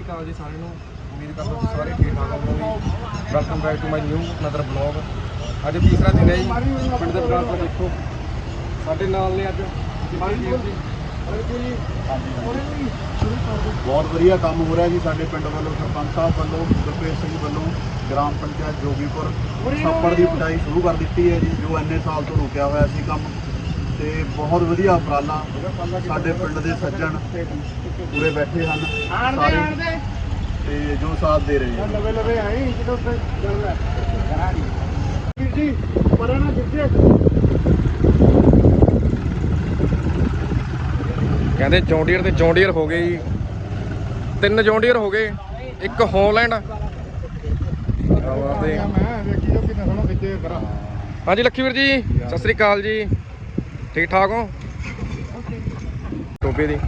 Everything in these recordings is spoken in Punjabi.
ਸ਼੍ਰੀ ਅਕਾਲ ਜੀ ਸਾਰਿਆਂ ਨੂੰ। ਉਮੀਦ ਕਰਦਾ ਤੁਸੀਂ ਸਾਰੇ ਠੀਕ ਠਾਕ ਹੋਵੋਗੇ। Welcome back to my new another blog ਅੱਜ ਤੀਸਰਾ ਦਿਨ ਹੈ ਜੀ। ਪਿੰਡ ਦੇ ਬਲੌਗ ਦੇਖੋ। ਸਾਡੇ ਨਾਲ ਨੇ ਅੱਜ ਜਿਮਾਨ ਜੀ। ਬਹੁਤ ਵਧੀਆ ਕੰਮ ਹੋ ਰਿਹਾ ਜੀ ਸਾਡੇ ਪਿੰਡ ਵੱਲੋਂ, ਸਰਪੰਚ ਸਾਹਿਬ ਵੱਲੋਂ, ਗੁਰਪ੍ਰੀਤ ਸਿੰਘ ਵੱਲੋਂ, ਗ੍ਰਾਮ ਪੰਚਾਇਤ ਜੋਗੀਪੁਰ। ਛੱਪੜ ਦੀ ਪਟਾਈ ਸ਼ੁਰੂ ਕਰ ਦਿੱਤੀ ਹੈ ਜੀ, ਜੋ ਇੰਨੇ ਸਾਲ ਤੋਂ ਰੁਕਿਆ ਹੋਇਆ ਸੀ ਕੰਮ। ਤੇ ਬਹੁਤ ਵਧੀਆ ਉਪਰਾਲਾ ਸਾਡੇ ਪਿੰਡ ਦੇ ਸੱਜਣ ਪੂਰੇ ਬੈਠੇ ਹਨ। ਤੇ ਜੋ ਸਾਥ ਦੇ ਰਹੇ ਹਨ ਲਵੇ ਲਵੇ ਆਈ ਜਦੋਂ ਉੱਥੇ ਗੱਲ ਹੈ ਵੀਰ ਜੀ ਪਰਾਂ ਨਾ ਜਿੱਥੇ। ਕਹਿੰਦੇ ਜੌਂਡੀਅਰ ਤੇ ਜੌਂਡੀਅਰ ਹੋ ਗਏ ਜੀ। ਤਿੰਨ ਜੌਂਡੀਅਰ ਹੋ ਗਏ ਇੱਕ ਹੋਲੈਂਡ। ਹਾਂਜੀ ਲੱਖੀ ਵੀਰ ਜੀ ਸਤਿ ਸ੍ਰੀ ਅਕਾਲ ਜੀ। ਠੀਕ ਠਾਕ ਹੋ? ਟੋਪੇ ਦੀ।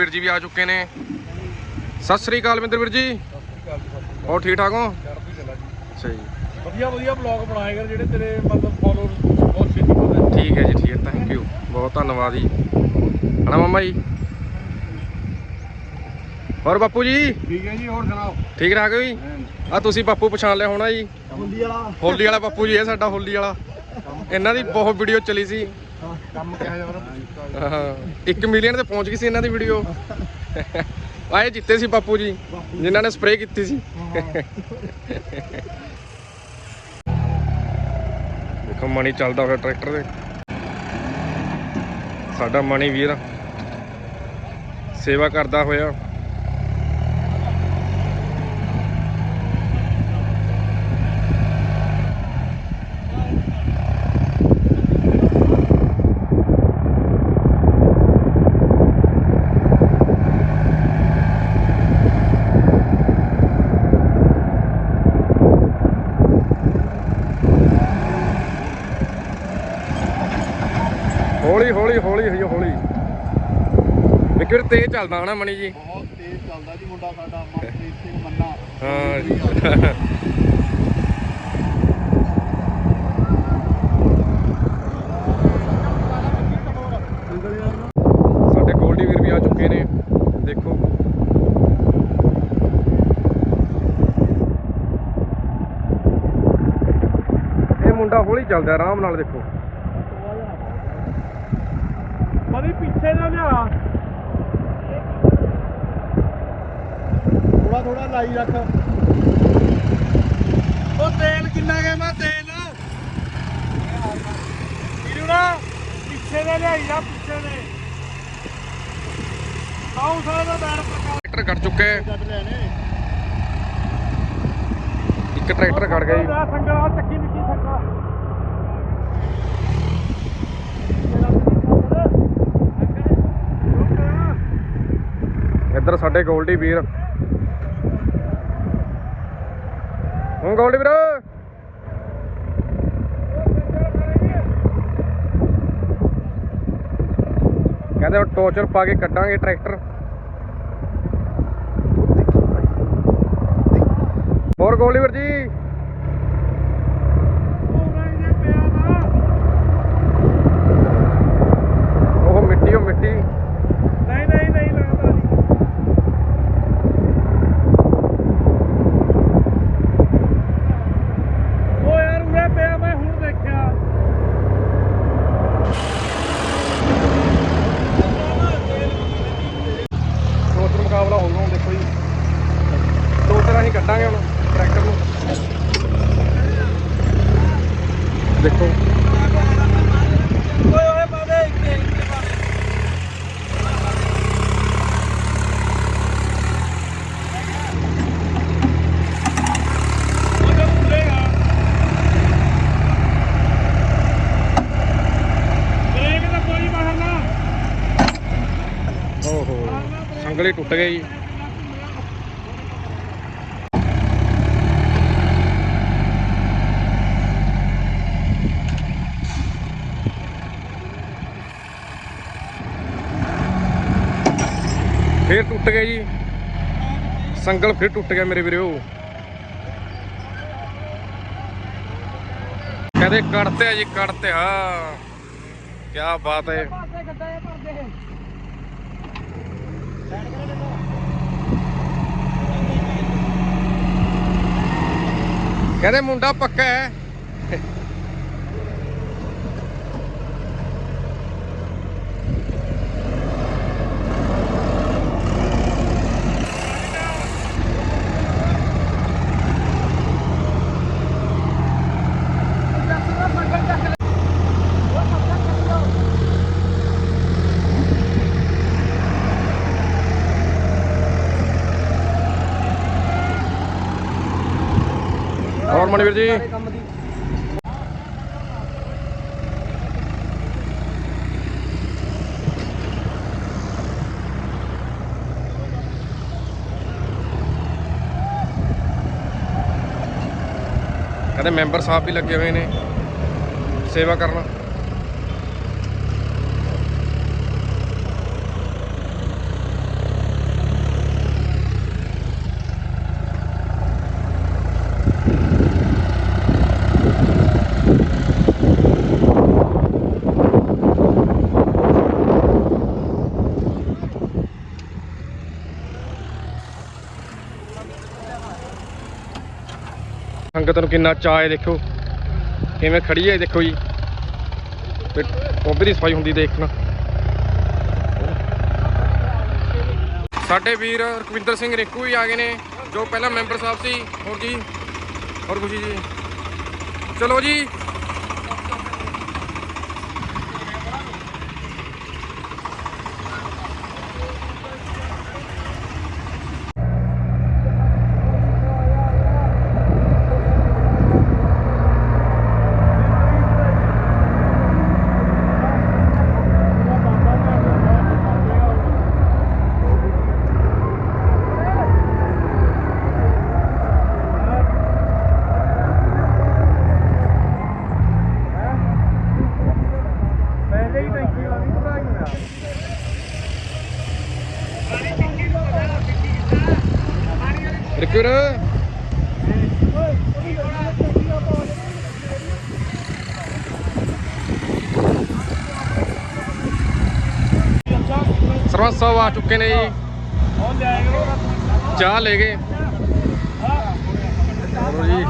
ਵੀਰ ਜੀ ਵੀ ਆ ਚੁੱਕੇ ਨੇ। ਸਤਿ ਸ੍ਰੀ ਅਕਾਲ ਮਿੰਦਰ ਵੀਰ ਜੀ। ਹੋਰ ਠੀਕ ਠਾਕ ਹੋ? ਅੱਛਾ ਜੀ ਵਧੀਆ ਵਧੀਆ ਬਲੌਗ ਬਣਾਏ ਕਰ ਜਿਹੜੇ ਤੇਰੇ ਮਤਲਬ ਫਾਲੋਅਰ ਬਹੁਤ ਛੇਤੀ ਕਰਦੇ ਠੀਕ ਹੈ ਜੀ ਠੀਕ ਹੈ। ਥੈਂਕ ਯੂ ਬਹੁਤ ਧੰਨਵਾਦ ਜੀ। ਹਣਾ ਮਾਮਾ ਜੀ? ਹੋਰ ਬਾਪੂ ਜੀ? ਠੀਕ ਹੈ ਜੀ ਹੋਰ ਸੁਣਾਓ? ਠੀਕ ਠਾਕ ਹੋ ਜੀ? ਆ ਤੁਸੀਂ ਬਾਪੂ ਪਛਾਣ ਲਿਆ ਹੋਣਾ ਜੀ। ਹੁੰਦੀ ਵਾਲਾ। ਹੋਲੀ ਵਾਲਾ ਬਾਪੂ ਜੀ ਇਹ ਸਾਡਾ ਹੋਲੀ ਵਾਲਾ। ਇਹਨਾਂ ਦੀ ਬਹੁਤ ਵੀਡੀਓ ਚਲੀ ਸੀ। ਕੰਮ ਕਿਹਾ ਜਾ ਹਾਂ। 1 ਮਿਲੀਅਨ ਤੇ ਪਹੁੰਚ ਗਈ ਸੀ ਇਹਨਾਂ ਦੀ ਵੀਡੀਓ। ਆਏ ਜਿੱਤੇ ਸੀ ਬਾਪੂ ਜੀ, ਜਿਨ੍ਹਾਂ ਨੇ ਸਪਰੇਅ ਕੀਤੀ ਸੀ। ਦੇਖੋ, ਮਣੀ ਚੱਲਦਾ ਹੋਇਆ ਟਰੈਕਟਰ ਤੇ। ਸਾਡਾ ਮਣੀ ਵੀਰ ਸੇਵਾ ਕਰਦਾ ਹੋਇਆ ਹੌਲੀ ਹੌਲੀ ਹੌਲੀ ਹੌਲੀ ਹੌਲੀ ਇੱਕ ਵਾਰ ਤੇਜ਼ ਚੱਲਦਾ ਹਨਾ ਮਣੀ ਜੀ? ਬਹੁਤ ਤੇਜ਼ ਚੱਲਦਾ ਜੀ ਮੁੰਡਾ ਸਾਡਾ ਮਨਪ੍ਰੀਤ ਸਿੰਘ ਮੰਨਾ ਹਾਂ ਸਾਡੇ ਗੋਲਡੀ ਵੀਰ ਵੀ ਆ ਚੁੱਕੇ ਨੇ ਦੇਖੋ। ਇਹ ਮੁੰਡਾ ਹੌਲੀ ਚੱਲਦਾ ਆਰਾਮ ਨਾਲ ਦੇਖੋ। ਮਰੀ ਪਿੱਛੇ ਨਾ ਲਿਆ ਥੋੜਾ ਥੋੜਾ ਲਾਈ ਰੱਖ। ਉਹ ਤੇਲ ਕਿੰਨਾ ਗਿਆ ਮੈਂ ਤੇਲ? ਵੀਰੂ ਨਾ ਪਿੱਛੇ ਦੇ ਲਿਆਈ ਜਾ ਪਿੱਛੇ ਦੇ। ਆਉਂ ਸਾਰਾ ਦਾ ਬੈਣ ਪ੍ਰਕਾਰ ਟਰੈਕਟਰ ਚੁੱਕਾ। ਕੱਢ ਨੇ ਇੱਕ ਟਰੈਕਟਰ ਕੱਟ ਗਿਆ ਜੀ। ਦਾ ਸੰਗਲਾ ਚੱਕੀ ਨਿੱਕੀ ਸੰਗਲਾ ਇੱਧਰ ਸਾਡੇ ਗੋਲਡੀ ਵੀਰ। ਹੁਣ ਗੋਲਡੀ ਵੀਰ। ਕਹਿੰਦੇ ਹੁਣ ਟੋਚਰ ਪਾ ਕੇ ਕੱਢਾਂਗੇ ਟਰੈਕਟਰ ਹੋਰ ਗੋਲਡੀ ਵੀਰ ਜੀ ਉਹ ਮਿੱਟੀ ਉਹ ਮਿੱਟੀ ਨਹੀਂ ਨਹੀਂ ਨਹੀਂ ਲੱਗਦਾ ਜੀ ਉਹ ਯਾਰ ਉਰੇ ਪਿਆ ਮੈਂ ਹੁਣ ਦੇਖਿਆ ਟੋਚਰ ਮੁਕਾਬਲਾ ਹੋਊਗਾ ਹੁਣ ਦੇਖੋ ਜੀ ਟੋਚਰ ਅਸੀਂ ਕੱਢਾਂਗੇ ਹੁਣ ਟਰੈਕਟਰ ਨੂੰ ਦੇਖੋ ਓਏ ਓਏ ਬਾਬੇ ਇੱਥੇ ਇੱਥੇ ਬਾਬੇ ਉਹਦਾ ਮੁੰਡੇਗਾ ਬ੍ਰੇਕ ਤਾਂ ਕੋਈ ਬਾਹਰ ਨਾ ਓਹੋ ਸੰਗਲੀ ਟੁੱਟ ਗਏ ਜੀ। ਫੇਰ ਟੁੱਟ ਗਿਆ ਜੀ। ਸੰਗਲ ਫੇਰ ਟੁੱਟ ਗਿਆ ਮੇਰੇ ਵੀਰੋ। ਕਹਿੰਦੇ ਕੱਢਤੇ ਆ ਜੀ ਕੱਢਤੇ ਆ। ਕੀ ਬਾਤ ਹੈ। ਕਹਿੰਦੇ ਮੁੰਡਾ ਪੱਕਾ ਹੈ। ਹੋਰ ਮਨਵੀਰ ਜੀ। ਕਹਿੰਦੇ ਮੈਂਬਰ ਸਾਹਿਬ ਵੀ ਲੱਗੇ ਹੋਏ ਨੇ। ਸੇਵਾ ਕਰਨ। ਸੰਗਤ ਨੂੰ ਕਿੰਨਾ ਚਾਅ ਹੈ ਦੇਖੋ। ਕਿਵੇਂ ਖੜੀ ਹੈ ਦੇਖੋ ਜੀ। ਤੇ ਟੋਬੇ ਦੀ ਸਫ਼ਾਈ ਹੁੰਦੀ ਦੇਖਣਾ। ਸਾਡੇ ਵੀਰ ਰਕਵਿੰਦਰ ਸਿੰਘ ਰਿੰਕੂ ਵੀ ਆ ਗਏ ਨੇ, ਜੋ ਪਹਿਲਾਂ ਮੈਂਬਰ ਸਾਹਿਬ ਸੀ। ਹੋਰ ਜੀ, ਹੋਰ ਖੁਸ਼ੀ ਜੀ। ਚਲੋ ਜੀ ਪਹਿਲੇ ਹੀ ਟੈਂਕੀ ਵਾਲੀ ਭਰਾਈ ਹੋਇਆ ਰਿਕਵਰ ਸਰਵੰਤ ਸਾਹਿਬ ਆ ਚੁੱਕੇ ਨੇ ਜੀ। ਚਾਹ ਲੈ ਗਏ। ਚਲੋ ਜੀ।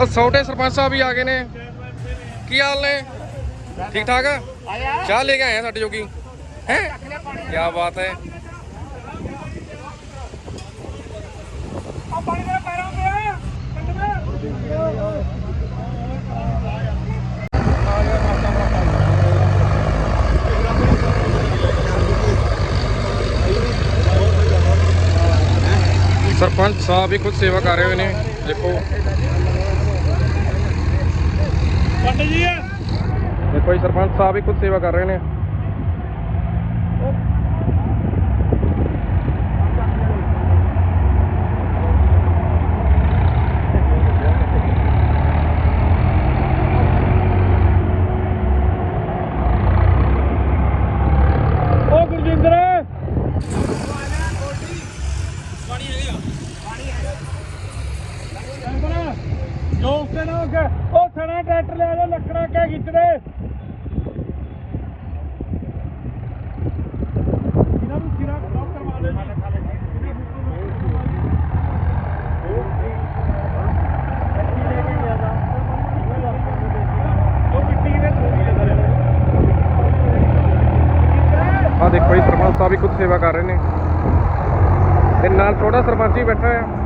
ਉਹ ਛੋਟੇ ਸਰਪੰਚ ਸਾਹਿਬ ਵੀ ਆ ਗਏ ਨੇ। ਕੀ ਹਾਲ ਨੇ? ਠੀਕ ਠਾਕ ਚਾਹ ਲੈ ਕੇ ਆਏ ਆ ਸਾਡੇ ਜੋਗੀ। ਹੈ? ਕੀ ਬਾਤ ਹੈ। ਸਰਪੰਚ ਸਾਹਿਬ ਵੀ ਖੁਦ ਸੇਵਾ ਕਰ ਰਹੇ ਹੋਏ ਨੇ ਦੇਖੋ। ਪੰਡ ਜੀ। ਦੇਖੋ ਜੀ ਸਰਪੰਚ ਸਾਹਿਬ ਵੀ ਖੁਦ ਸੇਵਾ ਕਰ ਰਹੇ ਨੇ ਉਹ ਗੁਰਜਿੰਦਰ ਜੋ ਉਸਨੇ ਨਾ ਕਿ ਉਹ ਸਣਾ ਟਰੈਕਟਰ ਲੈ ਲਓ ਲੱਕੜਾਂ ਕਿਆ ਖਿੱਚਦੇ ਇਹਨਾਂ ਨੂੰ ਸਿਰਾ ਖਰਾਬ ਕਰਵਾ ਦੇ ਉਹ ਮਿੱਟੀ ਦੇ ਥੋੜੀ ਹੈ ਆ ਦੇਖੋ ਜੀ ਸਰਪੰਚ ਸਾਹਿਬ ਵੀ ਖੁਦ ਸੇਵਾ ਕਰ ਰਹੇ ਨੇ। ਤੇ ਨਾਲ ਛੋਟਾ ਸਰਪੰਚ ਹੀ ਬੈਠਾ ਹੈ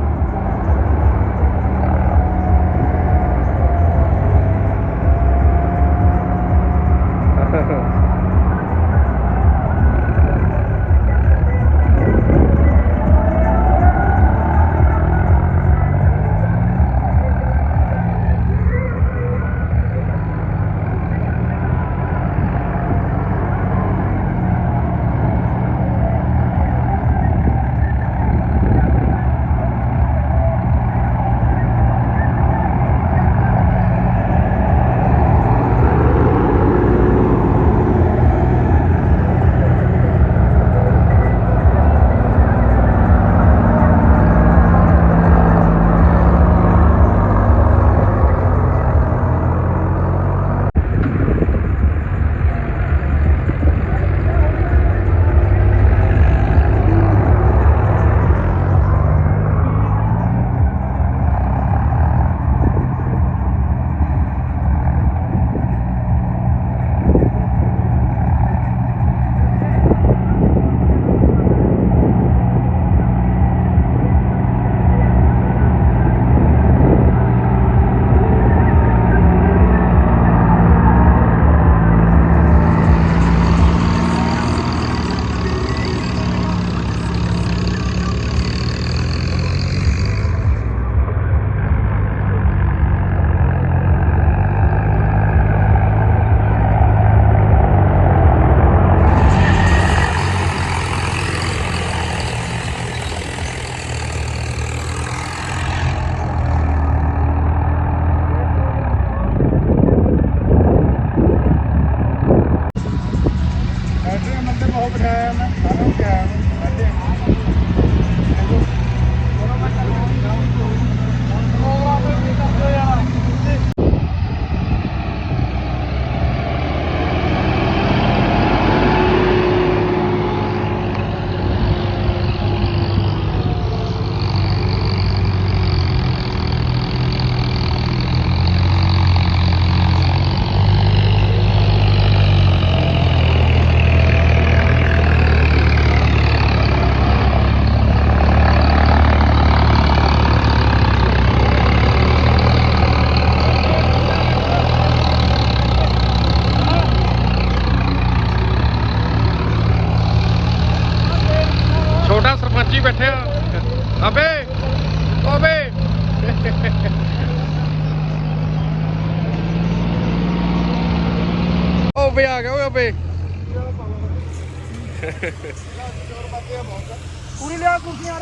ਕੁੜੀ ਲਿਆ ਕੁਰਸੀਆਂ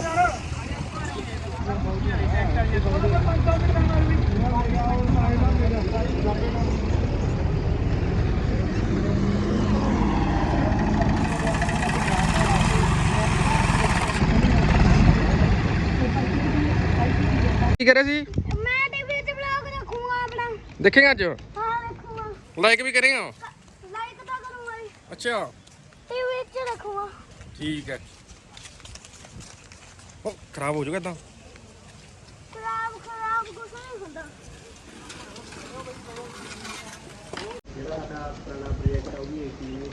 ਕੀ ਕਰੇ ਸੀ? ਮੈਂ ਟੀਵੀ ਤੇ ਵਲੌਗ ਰੱਖੂਗਾ ਆਪਣਾ। ਦੇਖੇਗਾ ਅੱਜ? ਹਾਂ ਰੱਖੂਗਾ ਲਾਈਕ ਵੀ ਕਰੇਗਾ? ਲਾਈਕ ਤਾਂ ਕਰੂੰਗਾ ਅੱਛਾ। ਠੀਕ ਹੈ। ਉਹ ਖਰਾਬ ਹੋ ਜਾਊਗਾ ਤਾਂ ਖਰਾਬ ਖਰਾਬ ਕੁਛ ਨਹੀਂ ਹੁੰਦਾ। ਜਿਹੜਾ ਸਾਡਾ ਪੁਰਾਣਾ ਪ੍ਰੋਜੈਕਟ ਆ ਉਹ ਵੀ ਨੂੰ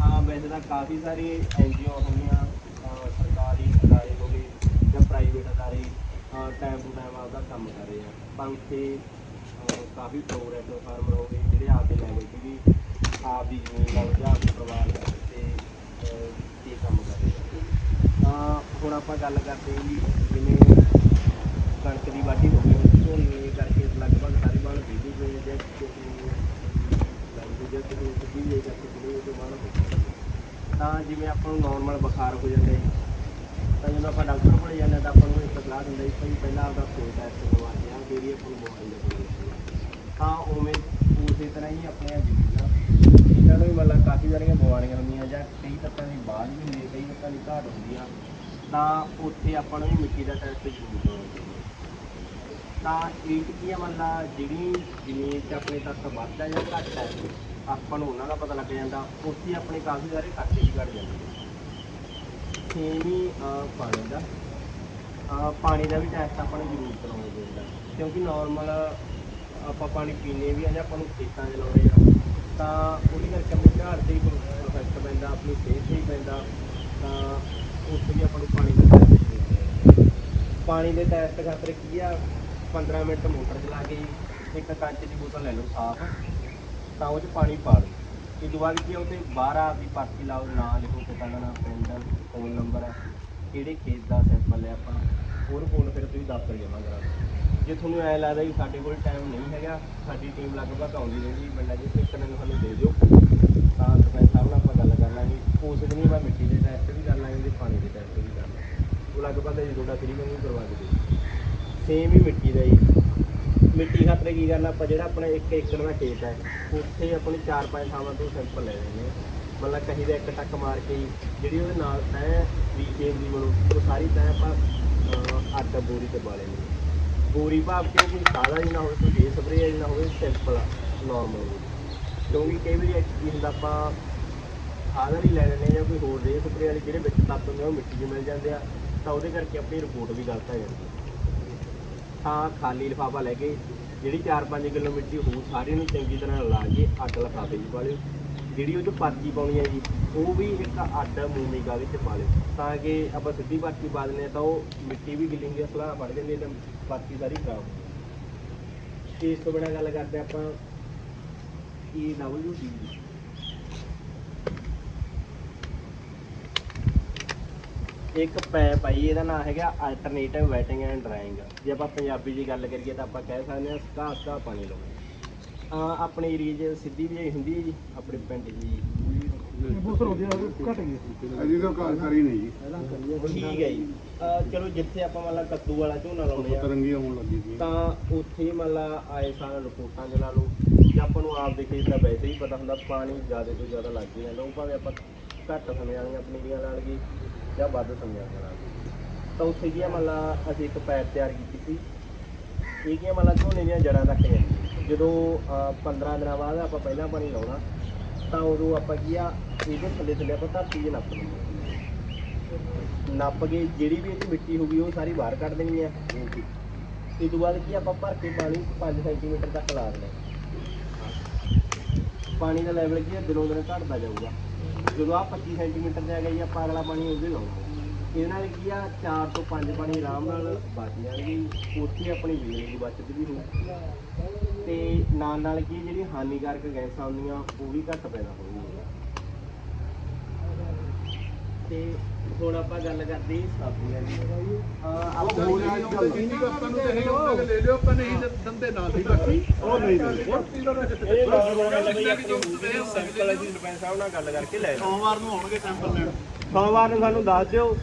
ਹਾਂ ਵੈਸੇ ਤਾਂ ਕਾਫੀ ਸਾਰੀ ਐਨਜੀਓ ਹੋਈਆਂ ਅਹ ਸਰਕਾਰੀ ਅਦਾਰੇ ਹੋ ਗਏ ਜਾਂ ਪ੍ਰਾਈਵੇਟ ਅਦਾਰੇ ਟਾਈਮ ਟੂ ਟਾਈਮ ਆਪਦਾ ਕੰਮ ਕਰ ਰਹੇ ਆ। ਪਰ ਉੱਥੇ ਕਾਫੀ ਪ੍ਰੋਗਰੈਸ ਫਾਰਮਰ ਹੋ ਗਏ ਜਿਹੜੇ ਆਪਦੇ ਲੈਵਲ 'ਤੇ ਵੀ ਆਪਦੀ ਜ਼ਮੀਨ ਨਾਲ ਜਾਂ ਆਪਣੇ ਪਰਿਵਾਰ ਨਾਲ ਤੇ ਅਹ, ਇਹ ਕੰਮ ਕਰ ਰਹੇ ਆ ਤਾਂ ਹੁਣ ਆਪਾਂ ਗੱਲ ਕਰਦੇ ਹਾਂ ਜੀ ਜਿਵੇਂ ਕਣਕ ਦੀ ਵਾਢੀ ਹੋ ਗਈ ਹੁਣ ਝੋਨੇ ਕਰਕੇ ਲਗਭਗ ਸਾਰੇ ਬਾਣ ਬੀਜੀ ਹੋਏ ਆ ਜਾਂ ਲੱਗਦੇ ਜਾਂ ਕਿਸੇ ਸਿੱਧੀ ਵੀ ਕਰਕੇ ਜਿਹੜੇ ਉਹ ਤੋਂ ਬਾਅਦ ਤਾਂ ਜਿਵੇਂ ਆਪਾਂ ਨੂੰ ਨਾਰਮਲ ਬੁਖਾਰ ਹੋ ਜਾਂਦਾ ਹੈ ਤਾਂ ਜਦੋਂ ਆਪਾਂ ਡਾਕਟਰ ਕੋਲ ਜਾਂਦੇ ਹਾਂ ਤਾਂ ਆਪਾਂ ਨੂੰ ਇੱਕ ਸਲਾਹ ਦਿੰਦਾ ਜੀ ਭਾਈ ਪਹਿਲਾਂ ਆਪਦਾ ਫੋਨ ਟੈਸਟ ਕਰਵਾ ਕੇ ਆ ਫਿਰ ਆਪਾਂ ਨੂੰ ਬਿਮਾਰੀ ਲੱਗਦੀ ਤਾਂ ਉਵੇਂ ਉਸੇ ਤਰ੍ਹਾਂ ਹੀ ਆਪਣੇ ਜ਼ਮੀਨਾਂ ਇਹਨਾਂ ਨੂੰ ਵੀ ਮਤਲਬ ਕਾਫੀ ਸਾਰੀਆਂ ਬਿਮਾਰੀਆਂ ਹੁੰਦੀਆਂ ਜਾਂ ਕਈ ਤੱਤਾਂ ਦੀ ਬਾੜ ਵੀ ਹੁੰਦੀ ਹੈ, ਕਈ ਤੱਤਾਂ ਦੀ ਘਾਟ ਹੁੰਦੀ ਆ, ਤਾਂ ਉੱਥੇ ਆਪਾਂ ਨੂੰ ਵੀ ਮਿੱਟੀ ਦਾ ਟੈਸਟ ਜ਼ਰੂਰ ਕਰਵਾਉਣਾ ਚਾਹੀਦਾ। ਤਾਂ ਇਹ 'ਚ ਕੀ ਆ ਮਤਲਬ ਜਿਹੜੀ ਜ਼ਮੀਨ 'ਚ ਆਪਣੇ ਤੱਤ ਵੱਧ ਹੈ ਜਾਂ ਘੱਟ ਹੈ ਆਪਾਂ ਨੂੰ ਉਹਨਾਂ ਦਾ ਪਤਾ ਲੱਗ ਜਾਂਦਾ, ਉੱਥੇ ਆਪਣੇ ਕਾਫੀ ਸਾਰੇ ਖਰਚੇ ਵੀ ਘਟ ਜਾਂਦੇ ਨੇ ਸੇਮ ਪਾਣੀ ਦਾ ਪਾਣੀ ਦਾ ਵੀ ਟੈਸਟ ਆਪਾਂ ਨੂੰ ਜ਼ਰੂਰ ਕਰਾਉਣਾ ਚਾਹੀਦਾ, ਕਿਉਂਕਿ ਨਾਰਮਲ ਆਪਾਂ ਪਾਣੀ ਪੀਨੇ ਵੀ ਆ ਜਾਂ ਆਪਾਂ ਨੂੰ ਖੇਤਾਂ 'ਚ ਲਾਉਣੇ ਆ। ਤਾਂ ਉਹਦੇ ਕਰਕੇ ਆਪਣੇ ਝਾੜ ਤੇ ਹੀ ਇਫੈਕਟ ਪੈਂਦਾ, ਆਪਣੀ ਸਿਹਤ ਤੇ ਹੀ ਪੈਂਦਾ। ਤਾਂ ਉੱਥੇ ਵੀ ਆਪਾਂ ਨੂੰ ਪਾਣੀ ਦਾ ਟੈਸਟ ਜ਼ਰੂਰ ਕਰਾਉਣਾ ਪਾਣੀ ਦੇ ਟੈਸਟ ਖਾਤਰ ਕੀ ਆ 15 ਮਿੰਟ ਮੋਟਰ ਚਲਾ ਕੇ ਇੱਕ ਕੱਚ ਦੀ ਬੋਤਲ ਲੈ ਲਓ ਸਾਫ਼, ਤਾਂ ਉਹ 'ਚ ਪਾਣੀ ਪਾ ਲਓ ਇਹ ਤੋਂ ਬਾਅਦ ਕੀ ਆ ਉੱਤੇ ਬਾਹਰ ਆਪਦੀ ਪਰਚੀ ਲਾਓ, ਨਾਂ ਲਿਖੋ ਪਤਾ ਦਾ ਨਾਮ ਪਿੰਡ ਫੋਨ ਨੰਬਰ ਹੈ ਕਿਹੜੇ ਖੇਤ ਦਾ ਸੈਂਪਲ ਹੈ ਆਪਣਾ ਉਹ ਫੋਨ ਫਿਰ ਤੁਸੀਂ ਦਫ਼ਤਰ ਜਮ੍ਹਾਂ ਕਰਾ ਦਿਓ ਜੇ ਤੁਹਾਨੂੰ ਐ ਲੱਗਦਾ ਵੀ ਸਾਡੇ ਕੋਲ ਟਾਈਮ ਨਹੀਂ ਹੈਗਾ ਸਾਡੀ ਟੀਮ ਲਗਭਗ ਆਉਂਦੀ ਰਹਿੰਦੀ ਪਿੰਡਾਂ 'ਚ ਇੱਕ ਦਿਨ ਸਾਨੂੰ ਦੇ ਦਿਓ। ਤਾਂ ਸਰਪੰਚ ਸਾਹਿਬ ਨਾਲ ਆਪਾਂ ਗੱਲ ਕਰ ਲਾਂਗੇ। ਉਸ ਦਿਨ ਹੀ ਮੈਂ ਮਿੱਟੀ ਦੇ ਟੈਸਟ ਵੀ ਕਰ ਲਾਂਗੇ ਤੇ ਪਾਣੀ ਦੇ ਟੈਸਟ ਵੀ ਕਰ ਲਾਂਗੇ। ਉਹ ਲਗਭਗ ਜੀ ਤੁਹਾਡਾ ਫਰੀ ਵਾਂਗੂ ਕਰਵਾ ਕੇ ਦਿਓ ਸੇਮ ਹੀ ਮਿੱਟੀ ਦਾ ਹੀ। ਮਿੱਟੀ ਖਾਤਰ ਕੀ ਕਰਨਾ ਆਪਾਂ ਜਿਹੜਾ ਆਪਣਾ ਇੱਕ ਏਕੜ ਦਾ ਖੇਤ ਹੈ ਉੱਥੇ ਆਪਣੀ ਚਾਰ ਪੰਜ ਥਾਵਾਂ ਤੋਂ ਸੈਂਪਲ ਲੈ ਲੈਣੇ ਆ ਮਤਲਬ ਕਹੀ ਦਾ ਇੱਕ ਟੱਕ ਮਾਰ ਕੇ ਹੀ ਜਿਹੜੀ ਉਹਦੇ ਨਾਲ ਤੈਅ ਵੀ ਕੇਮ ਦੀ ਬਣੂ ਉਹ ਸਾਰੀ ਤੈਅ ਆਪਾਂ ਅਹ, ਬੋਰੀ ਤੇ ਪਾ ਲੈਣੀ ਗੋਰੀ ਭਾਵ ਕਿ ਕੋਈ ਸਾਦਾ ਹੀ ਨਾ ਹੋਵੇ, ਕੋਈ ਡੇ ਸਪਰੇਅ ਵਾਲੀ ਨਾ ਹੋਵੇ ਸਿੰਪਲ ਨਾਰਮਲ ਕਿਉਂਕਿ ਕਈ ਵਾਰੀ ਕੀ ਆਪਾਂ ਖਾਦਾਂ ਹੀ ਲੈ ਲੈਂਦੇ ਹਾਂ ਜਾਂ ਕੋਈ ਹੋਰ ਡੇ ਸਪਰੇਅ ਵਾਲੇ ਜਿਹੜੇ ਵਿੱਚ ਤੱਤ ਹੁੰਦੇ ਆ, ਉਹ ਮਿੱਟੀ 'ਚ ਮਿਲ ਜਾਂਦੇ ਆ, ਤਾਂ ਉਹਦੇ ਕਰਕੇ ਆਪਣੀ ਰਿਪੋਰਟ ਵੀ ਗਲਤ ਆ ਜਾਂਦੀ ਹੈ ਤਾਂ ਖਾਲੀ ਲਿਫਾਫਾ ਲੈ ਕੇ, ਜਿਹੜੀ 4-5 ਕਿਲੋ ਮਿੱਟੀ ਹੋਊ, ਸਾਰੀ ਨੂੰ ਚੰਗੀ ਤਰ੍ਹਾਂ ਲਾ ਕੇ ਅੱਗ ਲਿਫਾਫੇ 'ਚ ਪਾ ਲਿਓ ਜਿਹੜੀ ਉਹ 'ਚ ਪਰਚੀ ਪਾਉਣੀ ਹੈ ਜੀ, ਉਹ ਵੀ ਇੱਕ ਅੱਡ ਮੂਮੀਗਾ ਵਿੱਚ ਪਾ ਲਿਓ। ਤਾਂ ਕਿ ਆਪਾਂ ਸਿੱਧੀ ਪਰਚੀ ਪਾ ਦਿੰਦੇ ਹਾਂ ਤਾਂ ਉਹ ਮਿੱਟੀ ਵੀ ਗਿੱਲੀ ਹੁੰਦੀ ਹੈ ਸਲਾਹ ਵੜ ਜਾਂਦੀ ਹੈ ਤੇ ਪਰਚੀ ਸਾਰੀ ਖਰਾਬ ਹੋ ਜਾਂਦੀ ਇਸ ਤੋਂ ਬਿਨਾਂ ਗੱਲ ਕਰਦੇ ਆਪਾਂ ਈ ਡਬਲਯੂ ਡੀ ਇੱਕ ਪੈਪ ਆਈ ਇਹਦਾ ਨਾਮ ਹੈਗਾ ਅਲਟਰਨੇਟਿਵ ਵੈਟਿੰਗ ਐਂਡ ਡਰਾਇੰਗ ਜੇ ਆਪਾਂ ਪੰਜਾਬੀ ਦੀ ਗੱਲ ਕਰੀਏ ਤਾਂ ਆਪਾਂ ਕਹਿ ਸਕਦੇ ਹਾਂ ਸਕਾ ਸਕਾ ਪਾਣੀ ਲਾਉਣਾ ਆ ਆਪਣੇ ਏਰੀਏ 'ਚ ਸਿੱਧੀ ਵੀ ਹੁੰਦੀ ਹੈ ਜੀ ਆਪਣੇ ਪਿੰਡ 'ਚ ਜੀ ਬੂਸਰ ਹੁੰਦੀ ਆ ਘਟ ਗਈ ਅਜੀ ਤਾਂ ਘਰ ਕਰੀ ਨਹੀਂ ਜੀ। ਠੀਕ ਹੈ ਜੀ। ਅਹ ਚਲੋ ਜਿੱਥੇ ਆਪਾਂ ਮੰਨ ਲਾ ਕੱਦੂ ਵਾਲਾ ਝੋਨਾ ਲਾਉਂਦੇ ਆ ਤਰੰਗੀ ਹੋਣ ਲੱਗੀ ਸੀ ਤਾਂ ਉੱਥੇ ਮੰਨ ਲਾ ਆਏ ਸਾਲ ਰਿਪੋਰਟਾਂ ਦੇ ਲਾ ਲਓ ਆਪਾਂ ਨੂੰ ਆਪ ਦੇ ਖੇਤ ਦਾ ਵੈਸੇ ਹੀ ਪਤਾ ਹੁੰਦਾ ਪਾਣੀ ਜ਼ਿਆਦਾ ਤੋਂ ਜ਼ਿਆਦਾ ਲੱਗ ਹੀ ਜਾਂਦਾ ਉਹ ਭਾਵੇਂ ਆਪਾਂ ਘੱਟ ਸਮੇਂ ਵਾਲੀਆਂ ਪਨੀਰੀਆਂ ਨਾਲ ਗਈ ਜਾਂ ਵੱਧ ਸਮੇਂ ਵਾਲੀਆਂ ਨਾਲ ਗਈ ਤਾਂ ਉੱਥੇ ਕੀ ਆ ਮੰਨ ਲਾ ਅਸੀਂ ਇੱਕ ਪੈਪ ਤਿਆਰ ਕੀਤੀ ਸੀ। ਇਹ ਕੀ ਆ ਮੰਨ ਲਾ ਝੋਨੇ ਦੀਆਂ ਜੜਾਂ ਤੱਕ ਜਾਂਦੀ ਜਦੋਂ ਅਹ, 15 ਦਿਨਾਂ ਬਾਅਦ ਆਪਾਂ ਪਹਿਲਾਂ ਪਾਣੀ ਲਾਉਣਾ ਤਾਂ ਉਦੋਂ ਆਪਾਂ ਕੀ ਆ ਇਹਦੇ ਥੱਲੇ ਥੱਲੇ ਆਪਾਂ ਧਰਤੀ 'ਚ ਨੱਪ ਦਿੰਦੇ ਨੱਪ ਕੇ ਜਿਹੜੀ ਵੀ ਇਹਦੀ ਮਿੱਟੀ ਹੋਊਗੀ ਉਹ ਸਾਰੀ ਬਾਹਰ ਕੱਢ ਦੇਣੀ ਆ। ਇਹ ਤੋਂ ਬਾਅਦ ਕੀ ਆਪਾਂ ਭਰ ਕੇ ਪਾਣੀ 5 ਸੈਂਟੀਮੀਟਰ ਤੱਕ ਲਾ ਦੇਣਾ। ਪਾਣੀ ਦਾ ਲੈਵਲ ਕੀ ਹੈ ਦਿਨੋਂ ਦਿਨ ਘਟਦਾ ਜਾਊਗਾ। ਜਦੋਂ ਆ 25 ਸੈਂਟੀਮੀਟਰ ਤੇ ਆ ਗਿਆ ਜੀ ਆਪਾਂ ਅਗਲਾ ਪਾਣੀ ਉਹਦੇ ਲਾਉਣਾ। ਇਹਦੇ ਨਾਲ ਕੀ ਆ 4 ਤੋਂ 5 ਪਾਣੀ ਆਰਾਮ ਨਾਲ ਬਚ ਜਾਣਗੇ। ਉੱਥੇ ਆਪਣੀ ਬਿਜਲੀ ਦੀ ਬਚਤ ਵੀ ਹੋਊ। ਤੇ ਨਾਲ ਨਾਲ ਕੀ ਜਿਹੜੀ ਹਾਨੀਕਾਰਕ ਗੈਸਾਂ ਹੁੰਦੀਆਂ ਉਹ ਵੀ ਘੱਟ ਪੈਦਾ ਹੋਣਗੀਆਂ। ਤੇ ਹੁਣ ਆਪਾਂ ਗੱਲ ਕਰਦੇ ਹਾਂ ਸਬਜ਼ੀਆਂ ਦੀ ਅਹ ਆਪਾਂ ਉਹ ਨਹੀਂ ਨਹੀਂ ਇਹ ਸਿੰਪਲ ਅਸੀਂ ਸਰਪੰਚ ਸਾਹਿਬ ਨਾਲ ਗੱਲ ਕਰਕੇ ਲੈ ਲਓ ਸੋਮਵਾਰ ਨੂੰ ਆਉਣਗੇ ਸੈਂਪਲ ਲੈਣ। ਸੋਮਵਾਰ ਨੂੰ ਸਾਨੂੰ ਦੱਸ ਦਿਓ।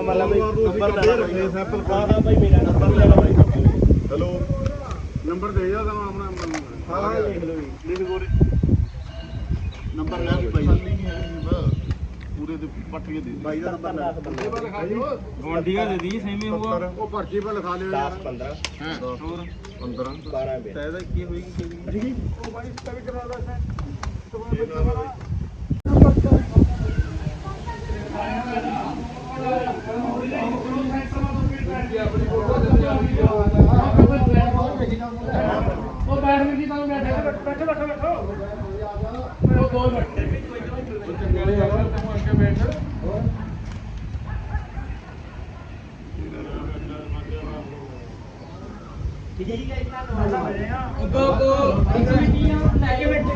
ਮਤਲਬ ਨੂੰ ਨੰਬਰ ਕੱਢੇ ਰੱਖੇ ਸੈਂਪਲ ਹਾਂ ਹਾਂ ਭਾਈ ਮੇਰਾ ਨੰਬਰ ਲੈ ਲਓ ਭਾਈ। ਹੈਲੋ। ਨੰਬਰ ਦੇ ਜਾ ਤੁਹਾਨੂੰ ਆਪਣਾ ਹਾਂ ਹਾਂ ਲਿਖ ਲਓ ਜੀ। ਲਿਖ ਗੋਰੇ। ਨੰਬਰ ਲੈ ਵੀ ਭਾਈ। ਪੂਰੇ ਦੇ ਪੱਟੀਏ ਦੇ ਬਾਈ ਦਾ ਨੰਬਰ ਲੈ ਗਵਾਂਡੀਆਂ ਦੇ ਦੀ ਸੇਮੇ ਹੋਊਗਾ ਉਹ ਪਰਚੀ 'ਤੇ ਲਿਖਾ ਲਿਓ 10 15 ਹੋਰ? 15 12 ਬੇ ਤੈਦਾ ਕੀ ਹੋਏਗੀ ਜੀ। ਉਹ ਬਾਈ ਸਟੇ ਕਰਾ ਦਾ ਸੈਂ। ਉਹ ਬੈਠ ਗਈ ਤਾਂ ਬੈਠੇ ਬੈਠੇ ਬੈਠੇ ਬੈਠੋ ਉਹ ਦੋ ਮਿੰਟ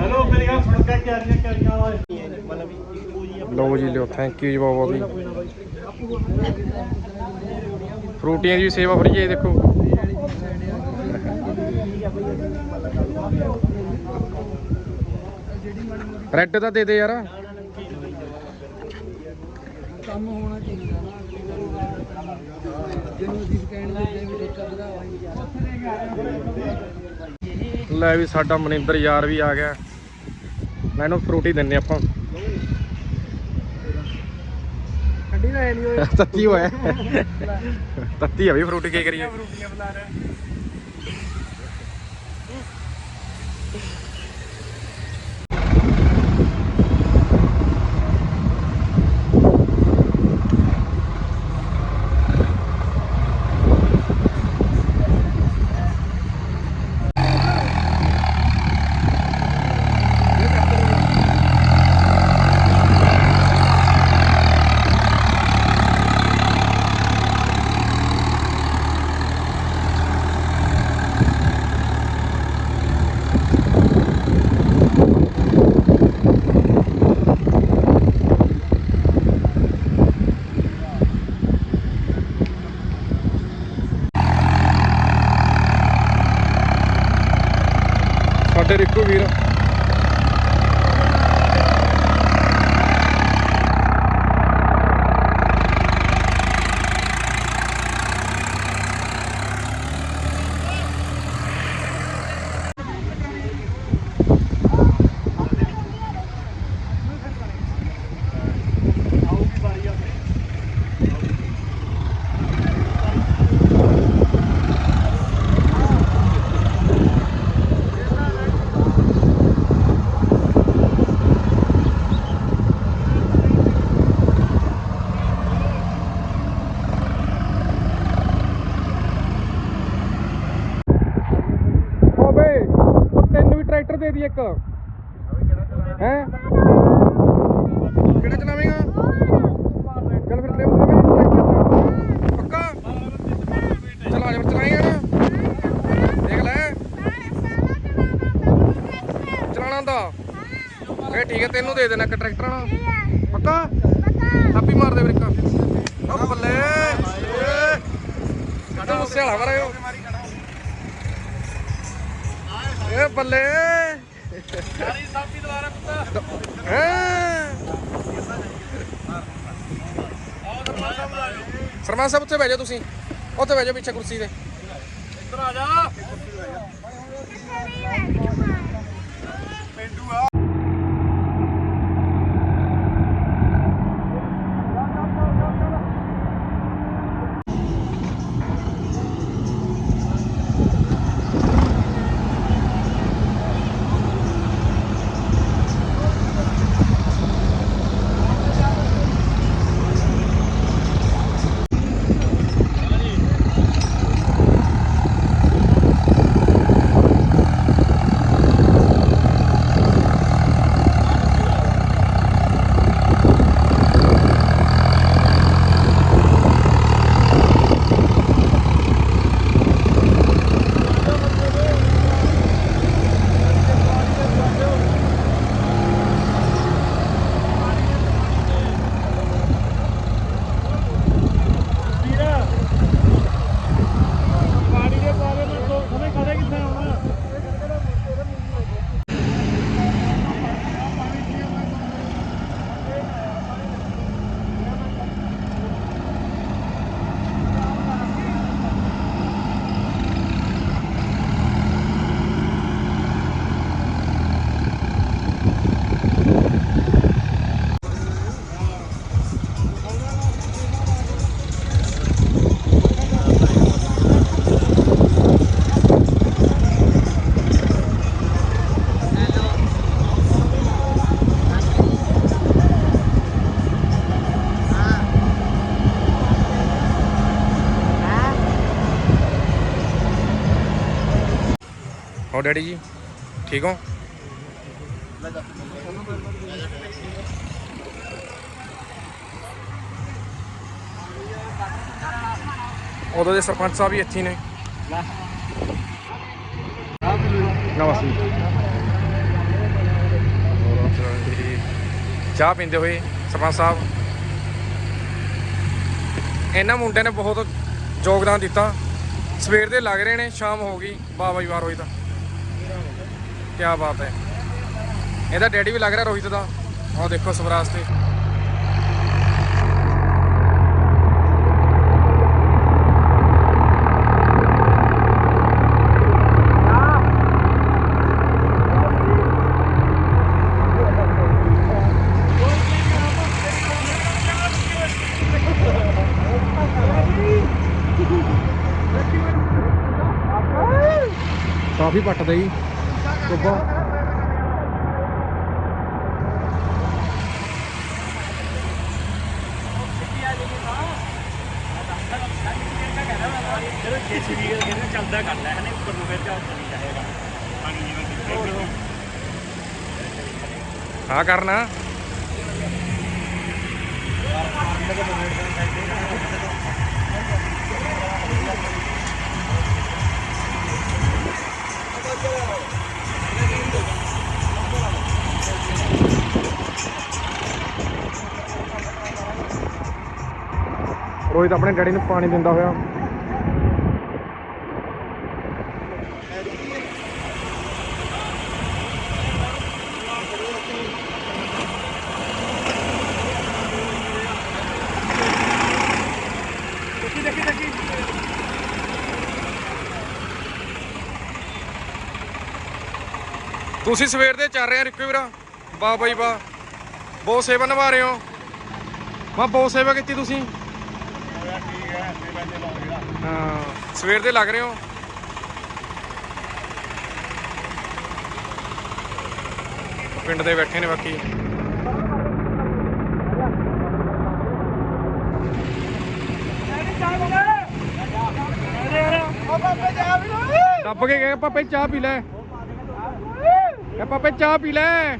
ਹੈਲੋ ਮੇਰੀ ਗੱਲ ਸੁਣ ਕੇ ਕਿਆਰੀਆਂ ਕਿਆਰੀਆਂ ਓਏ ਮਤਲਬ ਵੀ ਇੱਕੋ ਜੀ ਲਓ ਜੀ ਲਿਓ ਥੈਂਕ ਯੂ ਜੀ ਬਹੁਤ ਬਹੁਤ। ਜੀ ਫਰੂਟੀਆਂ ਦੀ ਵੀ ਸੇਵਾ ਫਰੀ ਹੈ ਦੇਖੋ। ਰੈੱਡ ਤਾਂ ਦੇ ਦੇ ਯਾਰ। ਕੰਮ ਹੋਣਾ ਚਾਹੀਦਾ ਨਾ ਜਿਹਨੂੰ ਅਸੀਂ ਕਹਿਣ ਦੇ ਵੀ ਠੇਕਾ ਵਧਾਵਾਂਗੇ ਲੈ ਵੀ ਸਾਡਾ ਮਨਿੰਦਰ ਯਾਰ ਵੀ ਆ ਗਿਆ। ਮੈਂ ਇਹਨੂੰ ਫਰੂਟੀ ਦਿੰਨੇ ਆਪਾਂ। ਕੱਢੀ ਲੈ ਨਹੀਂ ਓਏ। ਤੱਤੀ ਹੋਇਆ। ਤੱਤੀ ਆ ਵੀ ਫਰੂਟੀ ਕੀ ਕਰੀਏ। ਰੋਟੀਆਂ ਬਣਾ ਰਿਹਾ। ਵੀ ਇੱਕ। ਹੈ? ਕਿਹੜਾ ਚਲਾਵੇਂਗਾ? ਚੱਲ ਫਿਰ ਤੇ ਟਰੈਕਟਰ ਪੱਕਾ? ਚਲਾ ਜਾ ਚਲਾਏਗਾ ਨਾ। ਦੇਖ ਲੈ। ਚਲਾਣਾ ਦਾ ਇਹ ਠੀਕ ਹੈ, ਤੈਨੂੰ ਦੇ ਦੇਣਾ ਇੱਕ ਟਰੈਕਟਰ ਨਾ ਪੱਕਾ? ਥਾਪੀ ਮਾਰ ਦੇ ਬ੍ਰੇਕਾਂ ਉਹ ਬੱਲੇ। ਕੱਢੋ ਮੁੱਸੇ ਵਾਲਾ ਮਾਰਿਓ। ਇਹ ਬੱਲੇ। ਸਰਪੰਚ ਸਾਹਿਬ ਉੱਥੇ ਬਹਿ ਜਾਓ ਤੁਸੀਂ। ਉੱਥੇ ਬਹਿ ਜਾਓ ਪਿੱਛੇ ਕੁਰਸੀ ਤੇ। ਇੱਧਰ ਆ ਜਾ। ਪਿੰਡੂ ਆ। ਸੁਣਾਓ ਡੈਡੀ ਜੀ? ਠੀਕ ਹੋ? ਉਦੋਂ ਦੇ ਸਰਪੰਚ ਸਾਹਿਬ ਵੀ ਇੱਥੇ ਨੇ। ਨਮਸਤੇ ਚਾਹ ਪੀਂਦੇ ਹੋਏ ਸਰਪੰਚ ਸਾਹਿਬ। ਇਹਨਾਂ ਮੁੰਡਿਆਂ ਨੇ ਬਹੁਤ ਯੋਗਦਾਨ ਦਿੱਤਾ। ਸਵੇਰ ਦੇ ਲੱਗ ਰਹੇ ਨੇ, ਸ਼ਾਮ ਹੋ ਗਈ ਬਾਬਾ ਜੀ ਵਾਰ ਹੋਈ ਤਾਂ ਕੀ ਬਾਤ ਹੈ। ਇਹਦਾ ਡੈਡੀ ਵੀ ਲੱਗ ਰਿਹਾ ਰੋਹਿਤ ਦਾ। ਆਹ ਦੇਖੋ ਸਵਰਾਜ ਤੇ। ਕਾਫੀ ਪੱਟਦਾ ਜੀ। ਸੁਬਾ ਜਦੋਂ ਜੀਸੀਬੀ ਕਹਿੰਦੇ ਚੱਲਦਾ ਕਰ ਲੈ ਹਨੇ ਉੱਪਰ ਨੂੰ ਫਿਰ ਚੱਲ ਚਲੀ ਜਾਏਗਾ ਪਾਣੀ ਜਿਵੇਂ ਹਾਂ ਕਰਨਾ। ਰੋਹਿਤ ਆਪਣੇ ਡੈਡੀ ਨੂੰ ਪਾਣੀ ਦਿੰਦਾ ਹੋਇਆ। ਤੁਸੀਂ ਸਵੇਰ ਦੇ ਚੱਲ ਰਹੇ ਆ ਰਿੱਕੂ ਵੀਰਾ। ਵਾਹ ਬਾਈ ਵਾਹ। ਬਹੁਤ ਸੇਵਾ ਨਿਭਾ ਰਹੇ ਹੋ। ਵਾਹ, ਬਹੁਤ ਸੇਵਾ ਕੀਤੀ ਤੁਸੀਂ। ਹਾਂ, ਸਵੇਰ ਦੇ ਲੱਗ ਰਹੇ ਹੋ। ਪਿੰਡ ਦੇ ਬੈਠੇ ਨੇ ਬਾਕੀ। ਦੱਬ ਕੇ ਗਏ, ਪਾਪੇ, ਚਾਹ ਪੀ ਲੈ। ਇਹ ਪਾਪੇ ਚਾਹ ਪੀ ਲੈ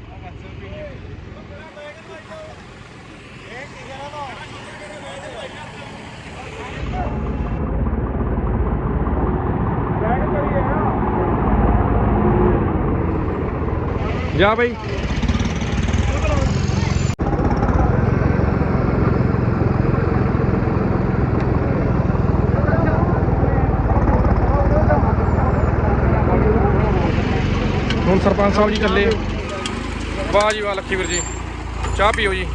ਜਾ ਬਈ ਸਰਪੰਚ ਸਾਹਿਬ ਜੀ ਇਕੱਲੇ। ਵਾਹ ਜੀ ਵਾਹ ਲੱਖੀ ਵੀਰ ਜੀ। ਚਾਹ ਪੀਓ ਜੀ।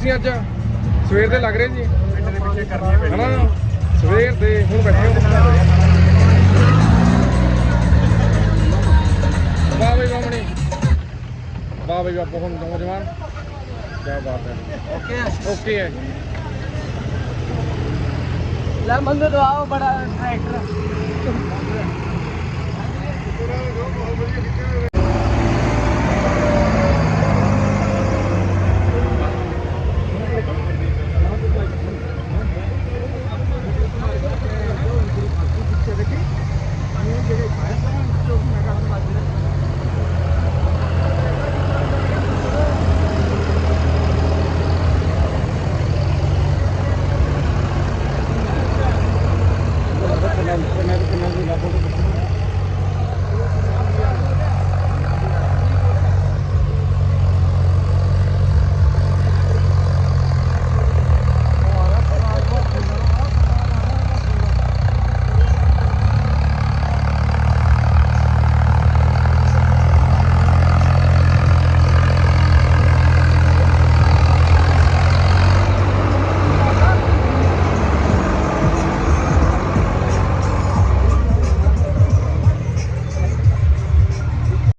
ਤੁਸੀਂ ਅੱਜ